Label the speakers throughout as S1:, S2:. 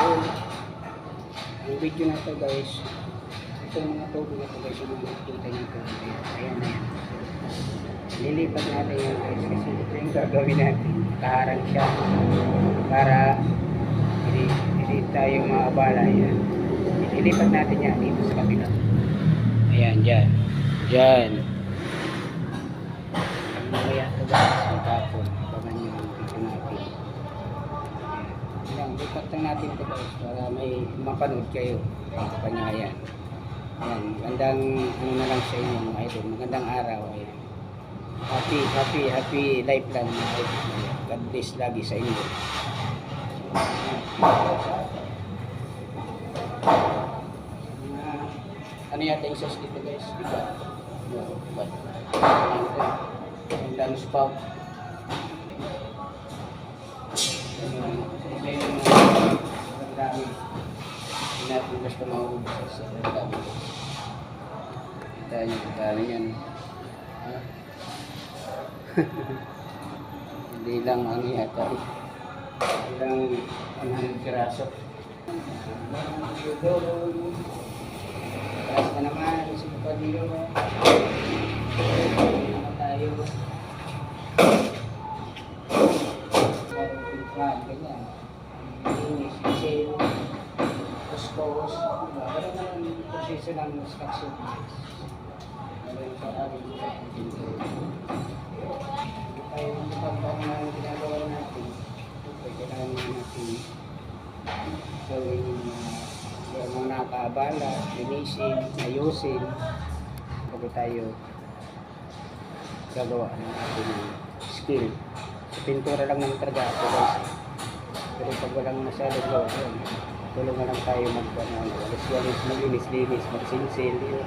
S1: doon. Ang video na to guys, itong mga tubig na to guys, yung mga nakikita niyo to. Ayan na yan. Lilipat natin yan guys kasi ito yung gagawin natin. Kaharang siya para hindi, hindi tayo maabala yan. Lilipat natin yan dito sa kabila. Ayan, dyan. Dyan. Lang natin ito guys para may mapanood kayo. Ay, kapanyayan. Ayan, magandang ano na lang sa inyo mga idol. Magandang araw. Ayan. Happy, happy, happy life lang mga idol. God bless lagi sa inyo. Ah, ano yata yung sauce dito guys? Iba. No, but, yung lunch pub. Ayun, natin basta maubos sa. Kita nyo, dami yan. Ha? Hindi lang ano yata. Hindi lang 100 piraso. Taas na naman, si Papadillo. Ano tayo? Pintuan, ganyan. Kustos. Pero naman yung proseso ng construction. Meron sa ating pinto. Tayo yung pagpapang na ginagawa natin. Ito, kailangan natin So, yung uh, mga nakakabala, linisin, ayusin, bago tayo gagawa ng ating skill. Sa pintura lang talaga ako guys. Pero pag walang masyadong gawa, yun, tulong na lang tayo mag ano, ano, walis-walis, maglinis-linis, magsinsil, yun.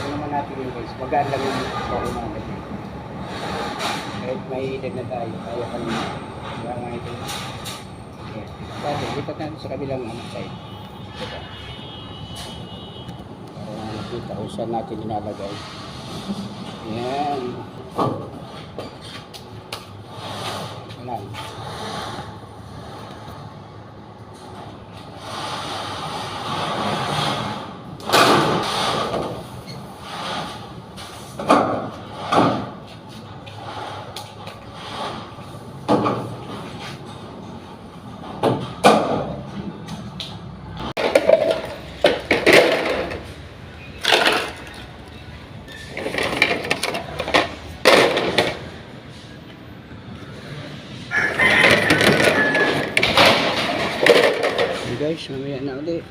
S1: Ano naman natin yun guys, magaan lang yung bago natin. Kahit may edad na tayo, kaya pa naman. Kaya nga ito. Okay. Tapos, lipat natin sa kabilang ano, side. Diba? Para makita kung saan natin inalagay. Yan. Alam. Mamaya na ulit.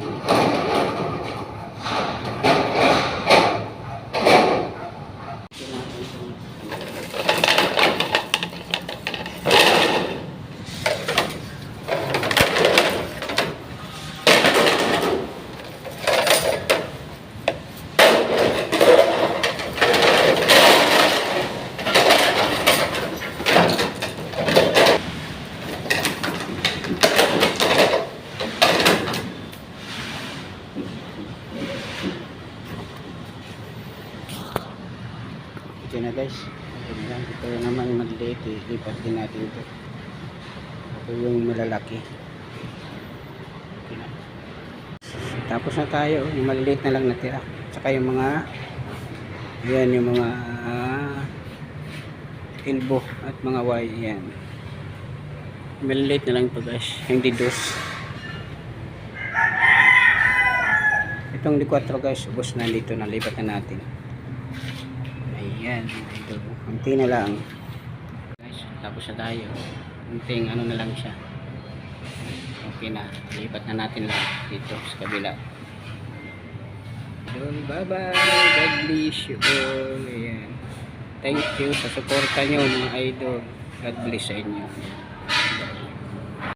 S1: Thank you. Na guys. Ito na. Ito naman yung maliit. eh. Din natin ito. Ito yung malalaki. Tapos na tayo. Yung maliliit na lang natira. Tsaka yung mga yan yung mga ah, elbow at mga Y. Yan. Maliliit na lang ito guys. Hindi dos. Itong di 4 guys. Ubus na dito. Nalipat na natin. Ayan, ito. Kunti na lang. Guys, tapos na tayo. Kunting ano na lang siya. Okay na. Lipat na natin lang dito sa kabila. idol. Bye-bye. God bless you all. Ayan. Thank you sa suporta nyo mga idol. God bless sa inyo.